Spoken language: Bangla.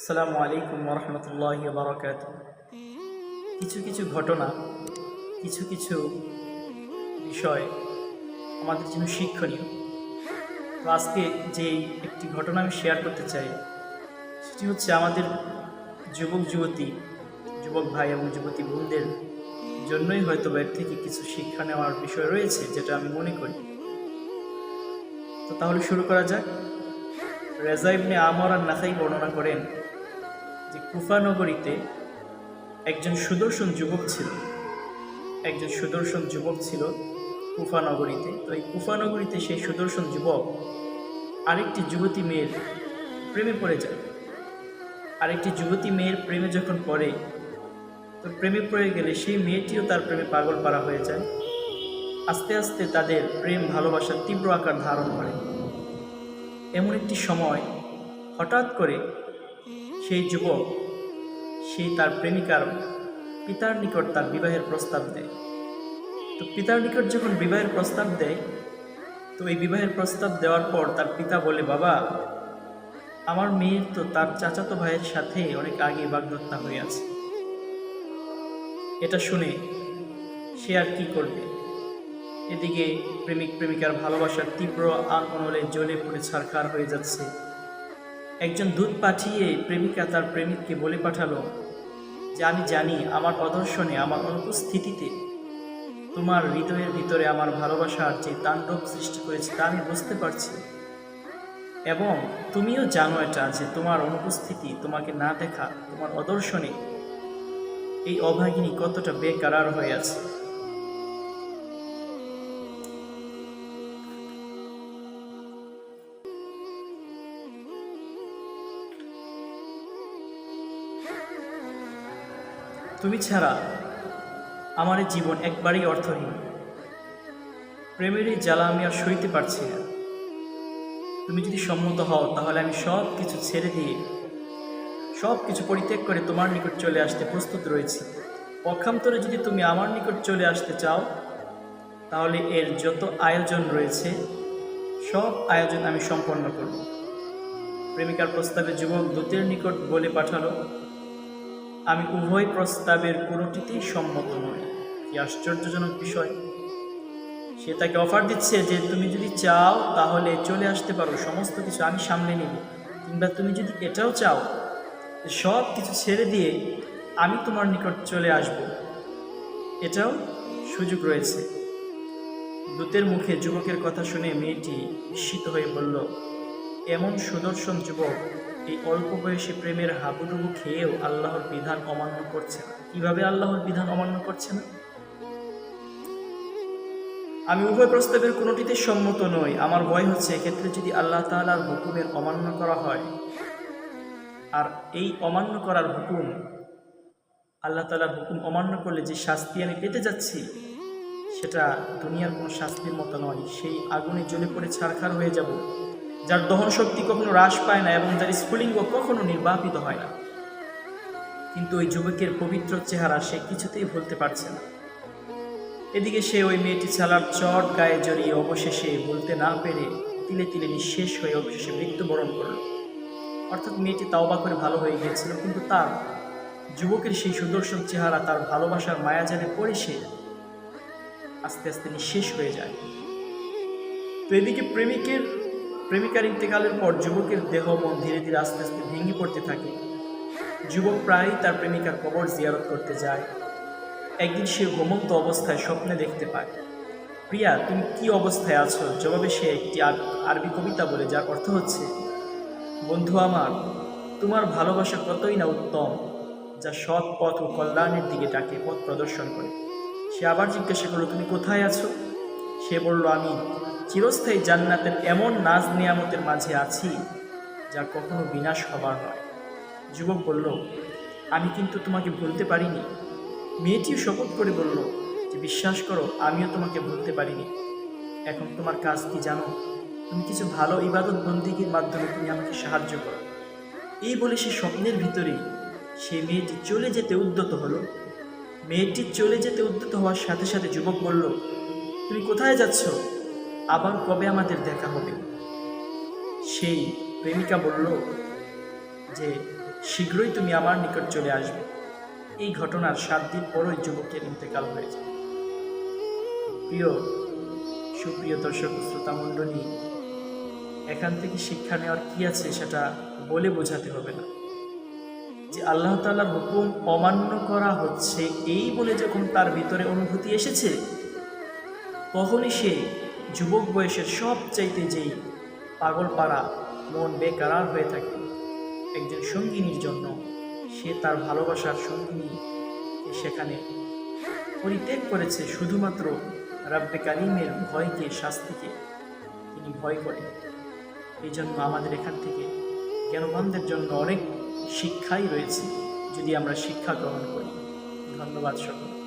আসসালামু আলাইকুম রহমতুল্লাহ বারকাত কিছু কিছু ঘটনা, কিছু কিছু বিষয় আমাদের জন্য শিক্ষণীয়। তো আজকে যে একটি ঘটনা আমি শেয়ার করতে চাই, সেটি হচ্ছে আমাদের যুবক যুবতী, যুবক ভাই এবং যুবতী বোনদের জন্যই হয়তো এর থেকে কিছু শিক্ষা নেওয়ার বিষয় রয়েছে, যেটা আমি মনে করি। তো তাহলে শুরু করা যাক। রেজা ইবনে আমর আর নাসাই বর্ণনা করেন যে কুফা নগরীতে একজন সুদর্শন যুবক ছিল। একজন সুদর্শন যুবক ছিল কুফা নগরীতে। তো এই কুফা নগরীতে সেই সুদর্শন যুবক আরেকটি যুবতী মেয়ের প্রেমে পড়ে যায়। আরেকটি যুবতী মেয়ের প্রেমে যখন পড়ে, তো প্রেমে পড়ে গেলে সেই মেয়েটিও তার প্রেমে পাগল পারা হয়ে যায়। আস্তে আস্তে তাদের প্রেম ভালোবাসার তীব্র আকার ধারণ করে। এমন একটি সময় হঠাৎ করে সেই যুবক, সেই তার প্রেমিকার পিতার নিকট তার বিবাহের প্রস্তাব দেয়। তো পিতার নিকট যখন বিবাহের প্রস্তাব দেয়, তো এই বিবাহের প্রস্তাব দেওয়ার পর তার পিতা বলে, বাবা, আমার মেয়ের তো তার চাচাতো ভাইয়ের সাথে অনেক আগে বাগদত্তা হয়ে আছে। এটা শুনে সে আর কি করবে? এদিকে প্রেমিক প্রেমিকার ভালোবাসার তীব্র আনলে জ্বলে পড়ে ছারখার হয়ে যাচ্ছে একজন দূত পাঠিয়ে প্রেমিকা তার প্রেমিককে বলে পাঠালো যে আমি জানি আমার অদর্শনে আমার অনুপস্থিতিতে তোমার হৃদয়ের ভিতরে আমার ভালোবাসার যে তাণ্ডব সৃষ্টি করেছে তা আমি বুঝতে পারছি। এবং তুমিও জানো এটা যে তোমার অনুপস্থিতি, তোমাকে না দেখা, তোমার অদর্শনে এই অভাগিনী কতটা বেকারার হয়ে আছে। তুমি ছাড়া আমার জীবন একবারই অর্থহীন। প্রেমের এই জ্বালা আমি আর সইতে পারছি না। তুমি যদি সম্মত হও, তাহলে আমি সব কিছু ছেড়ে দিয়ে সব কিছু পরিত্যাগ করে তোমার নিকট চলে আসতে প্রস্তুত রয়েছি। পক্ষান্তরে যদি তুমি আমার নিকট চলে আসতে চাও, তাহলে এর যত আয়োজন রয়েছে, সব আয়োজন আমি সম্পন্ন করব। প্রেমিকার প্রস্তাবে যুবক দূতের নিকট বলে পাঠালো আমি উভয় প্রস্তাবের কোনোটিতেই সম্মত নই। কি আশ্চর্যজনক বিষয়। সে তাকে অফার দিচ্ছে যে তুমি যদি চাও তাহলে চলে আসতে পারো, সমস্ত কিছু আমি সামলে নিব। কিংবা তুমি যদি এটাও চাও, সব কিছু ছেড়ে দিয়ে আমি তোমার নিকট চলে আসব। এটাও সুযোগ রয়েছে। দূতের মুখে যুবকের কথা শুনে মেয়েটি বিস্মিত হয়ে বলল, এমন সুদর্শন যুবক এই অল্প বয়সী প্রেমের হাবুডুবু খেয়েও আল্লাহর বিধান অমান্য করছে না। কীভাবে আল্লাহর বিধান অমান্য করছে না? আমি উভয় প্রস্তাবের কোনোটিতে সম্মত নই। আমার ভয় হচ্ছে এক্ষেত্রে যদি আল্লাহ তাআলার হুকুমের অমান্য করা হয়, আর এই অমান্য করার হুকুম, আল্লাহ তাআলার হুকুম অমান্য করলে যে শাস্তি আমি পেতে যাচ্ছি, সেটা দুনিয়ার কোনো শাস্তির মতো নয়। সেই আগুনে জ্বলে পড়ে ছারখার হয়ে যাব। যার দহন শক্তি কখনো হ্রাস পায় না এবং যার স্ফুলিঙ্গ কখনো নির্বাপিত হয় না। কিন্তু ওই যুবকের পবিত্র চেহারা সে কিছুতেই ভুলতে পারছে না। এদিকে সে ওই মেয়েটি ছালার চট গায়ে জড়িয়ে অবশেষে বলতে না পেরে তিলে তিলে নিঃশেষ হয়ে অবশেষে মৃত্যুবরণ করল। অর্থাৎ মেয়েটি তাওবা করে ভালো হয়ে গিয়েছিল, কিন্তু তার যুবকের সেই সুদর্শন চেহারা, তার ভালোবাসার মায়াজালে পড়ে সে আস্তে আস্তে নিঃশেষ হয়ে যায়। তো এদিকে প্রেমিকের প্রেমিকার ইন্তেকালের পর যুবকের দেহ মন ধীরে ধীরে আস্তে আস্তে ভেঙে পড়তে থাকে। যুবক প্রায়ই তার প্রেমিকার কবর জিয়ারত করতে যায়। একদিন সে ঘুমন্ত অবস্থায় স্বপ্নে দেখতে পায়। প্রিয়া, তুমি কি অবস্থায় আছো? জবাবে সে একটি আর- আরবি কবিতা বলে, যার অর্থ হচ্ছে, বন্ধু আমার, তোমার ভালোবাসা কতই না উত্তম, যা সৎ পথ ও কল্যাণের দিকে ডাকে পথ প্রদর্শন করে। সে আবার জিজ্ঞাসা করল, তুমি কোথায় আছো? সে বলল, আমি চিরস্থায়ী জান্নাতের এমন নাজ নিয়ামতের মাঝে আছি, যা কখনো বিনাশ হবার নয়। যুবক বলল, আমি কিন্তু তোমাকে ভুলতে পারিনি। মেয়েটিও শপথ করে বলল, যে বিশ্বাস করো, আমিও তোমাকে ভুলতে পারিনি। এখন তোমার কাজ কি জানো? তুমি কিছু ভালো ইবাদত বন্দিগির মাধ্যমে তুমি আমাকে সাহায্য করো। এই বলে সে স্বপ্নের ভিতরেই সে মেয়েটি চলে যেতে উদ্যত হলো। মেয়েটি চলে যেতে উদ্যত হওয়ার সাথে সাথে যুবক বলল তুমি কোথায় যাচ্ছ? আবার কবে আমাদের দেখা হবে? সেই প্রেমিকা বলল, যে শীঘ্রই তুমি আমার নিকট চলে আসবে। এই ঘটনার সাত দিন পরই যুবকের ইন্তেকাল হয়েছে প্রিয়, সুপ্রিয় দর্শক শ্রোতা মণ্ডলী, এখান থেকে শিক্ষা নেওয়ার কি আছে সেটা বলে বোঝাতে হবে না। যে আল্লাহ তাআলার হুকুম অমান্য করা হচ্ছে, এই বলে যখন তার ভিতরে অনুভূতি এসেছে তখনই সে যুবক বয়সের সব চাইতে যেই পাগল পাড়া মন বেকারার হয়ে থাকে, একজন সঙ্গিনীর জন্য সে তার ভালোবাসার সঙ্গিনী সেখানে পরিত্যাগ করেছে শুধুমাত্র রাব্বে কারিমের ভয়কে শাস্তিকে তিনি ভয় করে। এই জন্য আমাদের এখান থেকে জ্ঞানবানদের জন্য অনেক শিক্ষাই রয়েছে যদি আমরা শিক্ষা গ্রহণ করি। ধন্যবাদ সকল